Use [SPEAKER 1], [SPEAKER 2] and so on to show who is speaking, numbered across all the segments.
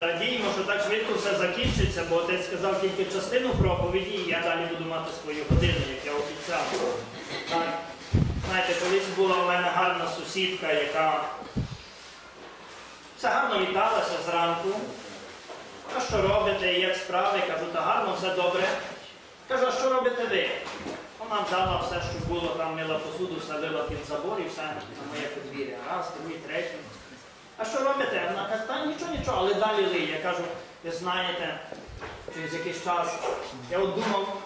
[SPEAKER 1] Радіємо, що так швидко все закінчиться, бо отець сказав тільки частину проповіді, і я далі буду мати свою годину, як я обіцяв. Знаєте, колись була у мене гарна сусідка, яка все гарно віталася зранку. А що робите, як справи? Кажу, та гарно, все добре. Кажу, а що робите ви? Вона взяла все, що було, там мила посуду, садила під забор і все на моє подвір'я. Раз, другий, третій. А що робите? Вона каже, та нічого, нічого, але далі лиє. Я кажу, ви знаєте, через якийсь час я от думав,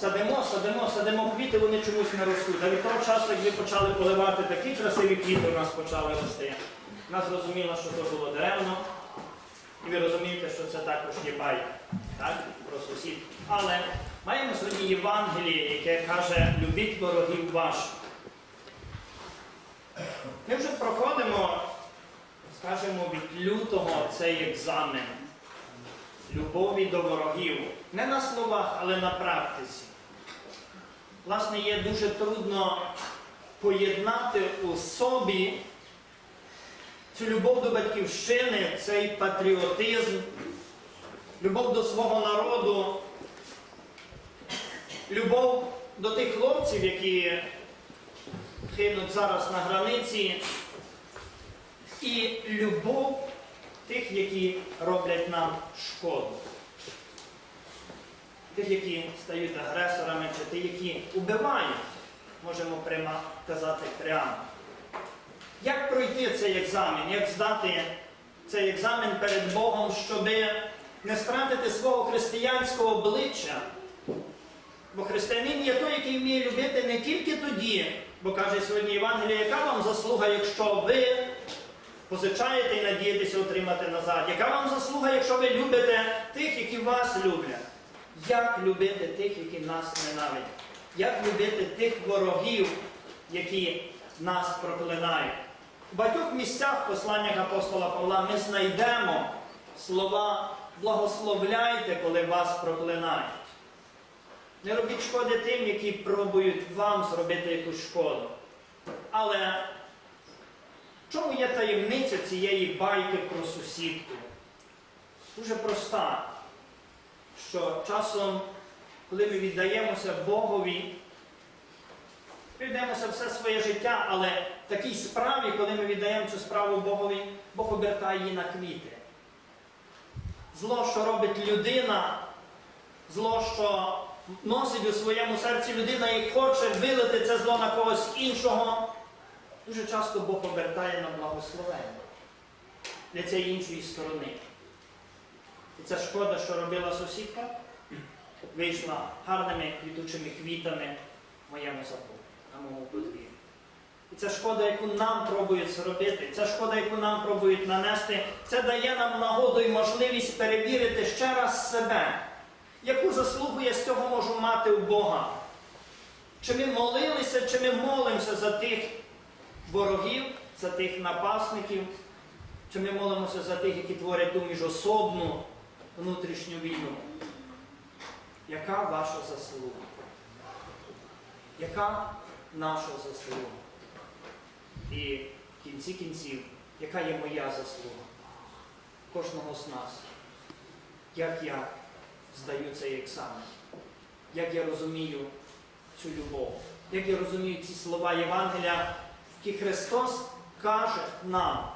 [SPEAKER 1] садимо, садимо, садимо квіти, вони чомусь не ростуть. А від того часу, як ви почали поливати такі красиві квіти, у нас почали рости. Вона зрозуміла, що то було деревно. І ви розумієте, що це також є байка, так? Про сусід. Але маємо сьогодні Євангеліє, яке каже, любіть ворогів ваших. Ми вже проходимо, скажімо, від лютого цей екзамен любові до ворогів. Не на словах, але на практиці. Власне, є дуже трудно поєднати у собі цю любов до батьківщини, цей патріотизм, любов до свого народу, любов до тих хлопців, які гинуть зараз на границі, і любов тих, які роблять нам шкоду. Тих, які стають агресорами, чи тих, які убивають, можемо прямо казати прямо. Як пройти цей екзамен? Як здати цей екзамен перед Богом, щоб не стратити свого християнського обличчя? Бо християнин є той, який вміє любити не тільки тоді, бо каже сьогодні Євангелія, яка вам заслуга, якщо ви позичаєте і надієтеся отримати назад? Яка вам заслуга, якщо ви любите тих, які вас люблять? Як любити тих, які нас ненавидять? Як любити тих ворогів, які нас проклинають? У багатьох місцях в посланнях апостола Павла ми знайдемо слова благословляйте, коли вас проклинають. Не робіть шкоди тим, які пробують вам зробити якусь шкоду. Але чому є таємниця цієї байки про сусідку? Дуже проста, що часом, коли ми віддаємося Богові, ми віддаємося все своє життя, але в такій справі, коли ми віддаємо цю справу Богові, Бог обертає її на квіти. Зло, що робить людина, зло, що носить у своєму серці людина і хоче вилити це зло на когось іншого, дуже часто Бог обертає на благословення для цієї іншої сторони. І це шкода, що робила сусідка, вийшла гарними квітучими квітами в моєму саду, на моєму подвір'ї. І це шкода, яку нам пробують зробити, це шкода, яку нам пробують нанести, це дає нам нагоду і можливість перевірити ще раз себе. Яку заслугу я з цього можу мати у Бога? Чи ми молилися, чи ми молимося за тих ворогів, за тих напасників, чи ми молимося за тих, які творять ту міжособну внутрішню війну? Яка ваша заслуга? Яка наша заслуга? І в кінці кінців, яка є моя заслуга? Кожного з нас. Як я здаю цей екзамен? Як я розумію цю любов? Як я розумію ці слова Євангелія, які Христос каже нам,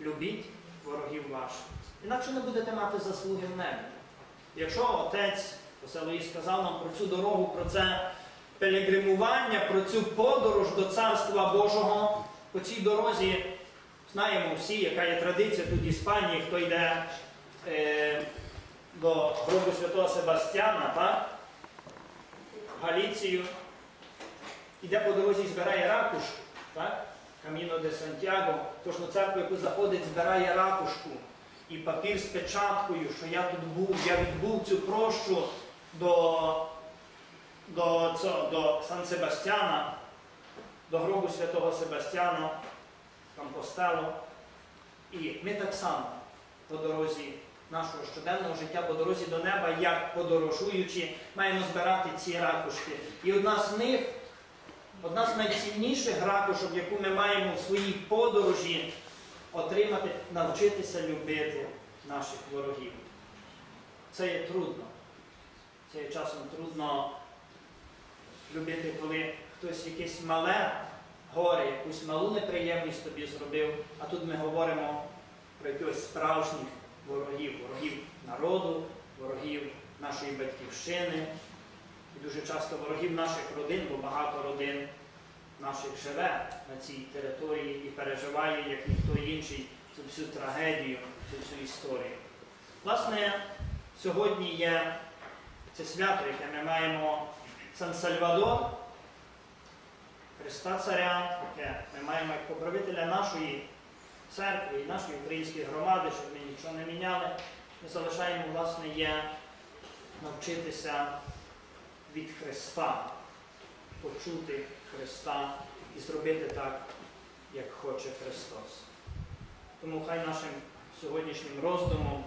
[SPEAKER 1] любіть ворогів ваших. Інакше не будете мати заслуги в небі. Якщо отець Поселої сказав нам про цю дорогу, про це пелегримування, про цю подорож до Царства Божого, по цій дорозі знаємо всі, яка є традиція тут в Іспанії, хто йде е, до гробу святого Себастьяна, так? Галіцію, іде по дорозі і збирає ракушку, так? Каміно де Сантьяго, кожну церкву, яку заходить, збирає ракушку і папір з печаткою, що я тут був, я відбув цю прощу до, до, цього, до Сан Себастьяна, до гробу святого Себастьяна, Компостело. І ми так само по дорозі нашого щоденного життя, по дорозі до неба, як подорожуючи, маємо збирати ці ракушки. І одна з них, одна з найцінніших ракушок, яку ми маємо в своїй подорожі, отримати, навчитися любити наших ворогів. Це є трудно. Це є часом трудно любити, коли хтось якесь мале горе, якусь малу неприємність тобі зробив, а тут ми говоримо про якихось справжніх ворогів, ворогів народу, ворогів нашої батьківщини. І дуже часто ворогів наших родин, бо багато родин наших живе на цій території і переживає, як ніхто інший, цю всю трагедію, цю всю історію. Власне, сьогодні є це свято, яке ми маємо Сан Сальвадор, Христа Царя, яке ми маємо як покровителя нашої церкви і нашої української громади, щоб ми нічого не міняли. Ми залишаємо, власне, є навчитися від Христа, почути Христа і зробити так, як хоче Христос. Тому хай нашим сьогоднішнім роздумом,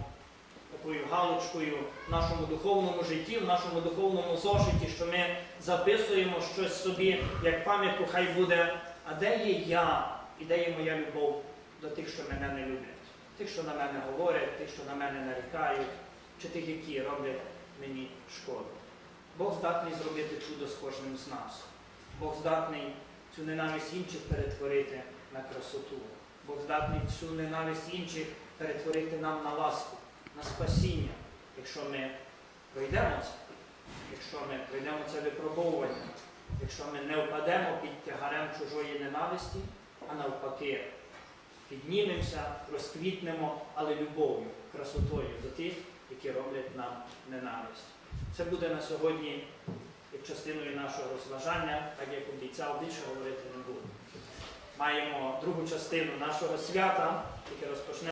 [SPEAKER 1] такою галочкою в нашому духовному житті, в нашому духовному зошиті, що ми записуємо щось собі, як пам'ятку, хай буде, а де є я і де є моя любов до тих, що мене не люблять, тих, що на мене говорять, тих, що на мене нарікають, чи тих, які роблять мені шкоду. Бог здатний зробити чудо з кожним з нас. Бог здатний цю ненависть інших перетворити на красоту. Бог здатний цю ненависть інших перетворити нам на ласку, на спасіння, якщо ми пройдемо це, якщо ми пройдемо це випробовування, якщо ми не впадемо під тягарем чужої ненависті, а навпаки, піднімемося, розквітнемо, але любов'ю, красотою до тих, які роблять нам ненависть. Це буде на сьогодні частиною нашого розважання, так як обіцяв, більше говорити не буду. Маємо другу частину нашого свята, яке розпочне.